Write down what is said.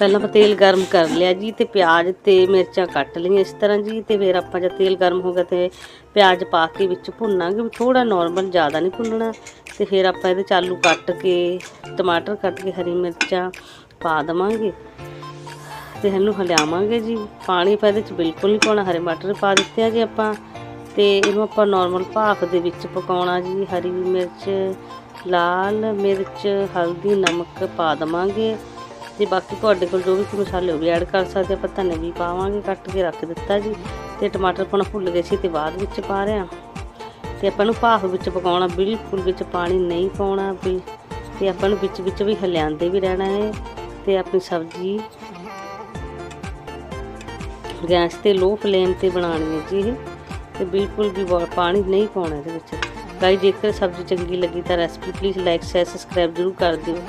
ਪਹਿਲਾਂ ਆਪਾਂ ਤੇਲ ਗਰਮ ਕਰ ਲਿਆ ਜੀ ਤੇ ਪਿਆਜ਼ ਤੇ ਮਿਰਚਾਂ ਕੱਟ ਲਈਆਂ ਇਸ ਤਰ੍ਹਾਂ ਜੀ ਤੇ ਫਿਰ ਆਪਾਂ ਜਦ ਤੇਲ ਗਰਮ ਹੋ ਗਿਆ ਤੇ ਪਿਆਜ਼ ਪਾ ਕੇ ਵਿੱਚ ਭੁੰਨਾਂਗੇ ਥੋੜਾ ਨਾਰਮਲ ਜ਼ਿਆਦਾ ਨਹੀਂ ਭੁੰਨਣਾ। ਤੇ ਫਿਰ ਆਪਾਂ ਇਹਦੇ ਚ ਆਲੂ ਕੱਟ ਕੇ, ਟਮਾਟਰ ਕੱਟ ਕੇ, ਹਰੀ ਮਿਰਚਾਂ ਪਾ ਦਵਾਂਗੇ। ਤੇ ਇਹਨੂੰ ਹਲਿਆਵਾਂਗੇ ਜੀ। ਪਾਣੀ ਆਪਾਂ ਇਹਦੇ ਚ ਬਿਲਕੁਲ ਨਹੀਂ ਪਾਉਣਾ, ਹਰੇ ਮਟਰ ਪਾ ਦਿੱਤੇ ਆ ਜੀ ਆਪਾਂ। ਤੇ ਇਹਨੂੰ ਆਪਾਂ ਨਾਰਮਲ ਭਾਫ ਦੇ ਵਿੱਚ ਪਕਾਉਣਾ ਜੀ। ਹਰੀ ਮਿਰਚ, ਲਾਲ ਮਿਰਚ, ਹਲਦੀ, ਨਮਕ ਪਾ ਦਵਾਂਗੇ। ਤੇ ਬਾਕੀ ਤੁਹਾਡੇ ਕੋਲ ਜੋ ਵੀ ਮਸਾਲੇ ਉਹ ਵੀ ਐਡ ਕਰ ਸਕਦੇ ਆਪਾਂ ਧਨੇ ਵੀ ਪਾਵਾਂਗੇ, ਕੱਟ ਕੇ ਰੱਖ ਦਿੱਤਾ ਜੀ। ਤੇ ਟਮਾਟਰ ਪਾਉਣਾ ਭੁੱਲ ਗਏ ਸੀ ਤੇ ਬਾਅਦ ਵਿੱਚ ਪਾ ਰਹੇ ਹਾਂ। ਤੇ ਆਪਾਂ ਨੂੰ ਭਾਫ ਵਿੱਚ ਪਕਾਉਣਾ, ਬਿਲਕੁਲ ਵਿੱਚ ਪਾਣੀ ਨਹੀਂ ਪਾਉਣਾ ਵੀ। ਤੇ ਆਪਾਂ ਨੂੰ ਵਿੱਚ ਵਿੱਚ ਵੀ ਹਲਿਆਂਦੇ ਵੀ ਰਹਿਣਾ ਹੈ। ਤੇ ਆਪਣੀ ਸਬਜ਼ੀ ਗੈਸ ਤੇ ਲੋ ਫਲੇਮ ਤੇ ਬਣਾਉਣੀ ਹੈ ਜੀ ਇਹ। ਤੇ ਬਿਲਕੁਲ ਵੀ ਪਾਣੀ ਨਹੀਂ ਪਾਉਣਾ ਇਹਦੇ ਵਿੱਚ। ਗਾਈ ਜੇਕਰ ਸਬਜ਼ੀ ਚੰਗੀ ਲੱਗੀ ਤਾਂ recipe please like share subscribe ਜ਼ਰੂਰ ਕਰ ਦਿਓ।